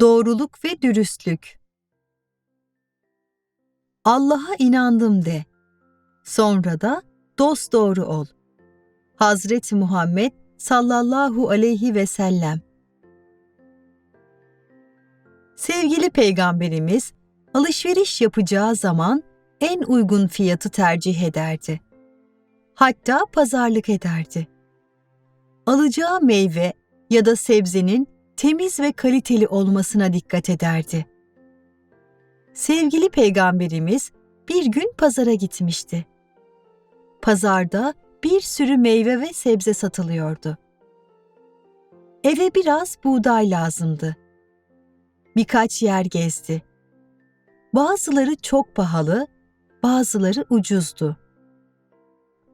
Doğruluk ve dürüstlük. Allah'a inandım de. Sonra da dost doğru ol. Hazreti Muhammed sallallahu aleyhi ve sellem. Sevgili peygamberimiz alışveriş yapacağı zaman en uygun fiyatı tercih ederdi. Hatta pazarlık ederdi. Alacağı meyve ya da sebzenin temiz ve kaliteli olmasına dikkat ederdi. Sevgili peygamberimiz bir gün pazara gitmişti. Pazarda bir sürü meyve ve sebze satılıyordu. Eve biraz buğday lazımdı. Birkaç yer gezdi. Bazıları çok pahalı, bazıları ucuzdu.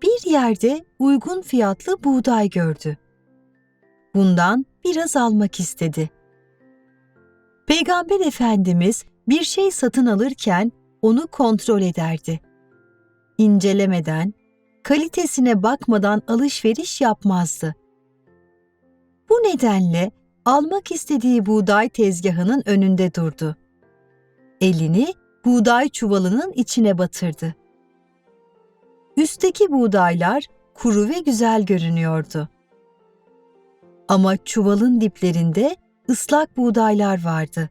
Bir yerde uygun fiyatlı buğday gördü. Bundan biraz almak istedi. Peygamber Efendimiz bir şey satın alırken onu kontrol ederdi. İncelemeden, kalitesine bakmadan alışveriş yapmazdı. Bu nedenle almak istediği buğday tezgahının önünde durdu. Elini buğday çuvalının içine batırdı. Üstteki buğdaylar kuru ve güzel görünüyordu. Ama çuvalın diplerinde ıslak buğdaylar vardı.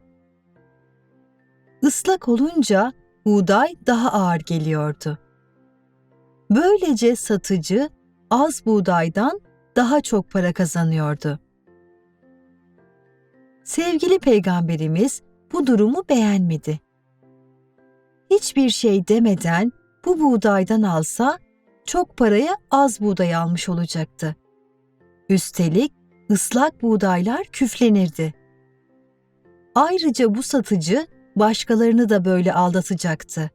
Islak olunca buğday daha ağır geliyordu. Böylece satıcı az buğdaydan daha çok para kazanıyordu. Sevgili peygamberimiz bu durumu beğenmedi. Hiçbir şey demeden bu buğdaydan alsa çok paraya az buğday almış olacaktı. Üstelik ıslak buğdaylar küflenirdi. Ayrıca bu satıcı başkalarını da böyle aldatacaktı.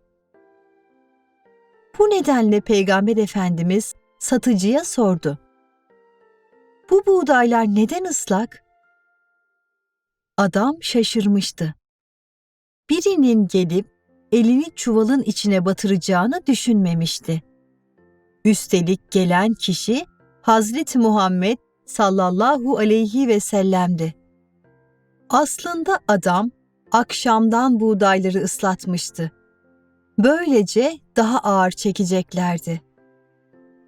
Bu nedenle Peygamber Efendimiz satıcıya sordu. Bu buğdaylar neden ıslak? Adam şaşırmıştı. Birinin gelip elini çuvalın içine batıracağını düşünmemişti. Üstelik gelen kişi Hazreti Muhammed sallallahu aleyhi ve sellem'di. Aslında adam akşamdan buğdayları ıslatmıştı. Böylece daha ağır çekeceklerdi.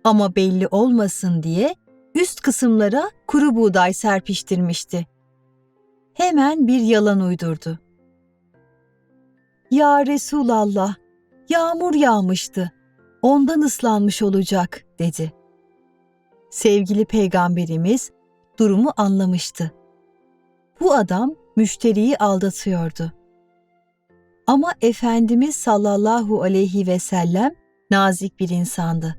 Ama belli olmasın diye üst kısımlara kuru buğday serpiştirmişti. Hemen bir yalan uydurdu. Ya Resulallah, yağmur yağmıştı. Ondan ıslanmış olacak, dedi. Sevgili peygamberimiz durumu anlamıştı. Bu adam müşteriyi aldatıyordu. Ama Efendimiz sallallahu aleyhi ve sellem nazik bir insandı.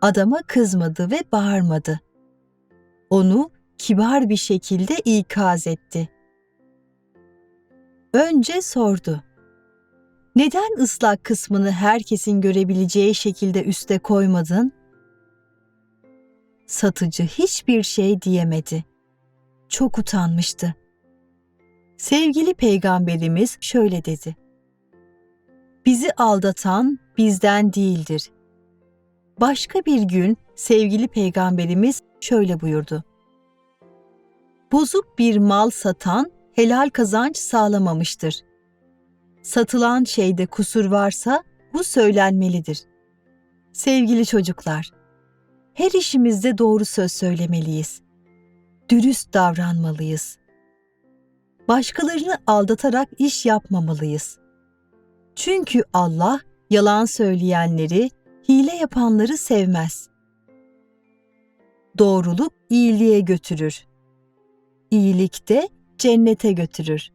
Adama kızmadı ve bağırmadı. Onu kibar bir şekilde ikaz etti. Önce sordu. Neden ıslak kısmını herkesin görebileceği şekilde üste koymadın? Satıcı hiçbir şey diyemedi. Çok utanmıştı. Sevgili peygamberimiz şöyle dedi. Bizi aldatan bizden değildir. Başka bir gün sevgili peygamberimiz şöyle buyurdu. Bozuk bir mal satan helal kazanç sağlamamıştır. Satılan şeyde kusur varsa bu söylenmelidir. Sevgili çocuklar, her işimizde doğru söz söylemeliyiz. Dürüst davranmalıyız. Başkalarını aldatarak iş yapmamalıyız. Çünkü Allah yalan söyleyenleri, hile yapanları sevmez. Doğruluk iyiliğe götürür. İyilik de cennete götürür.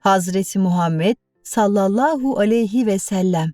Hazreti Muhammed sallallahu aleyhi ve sellem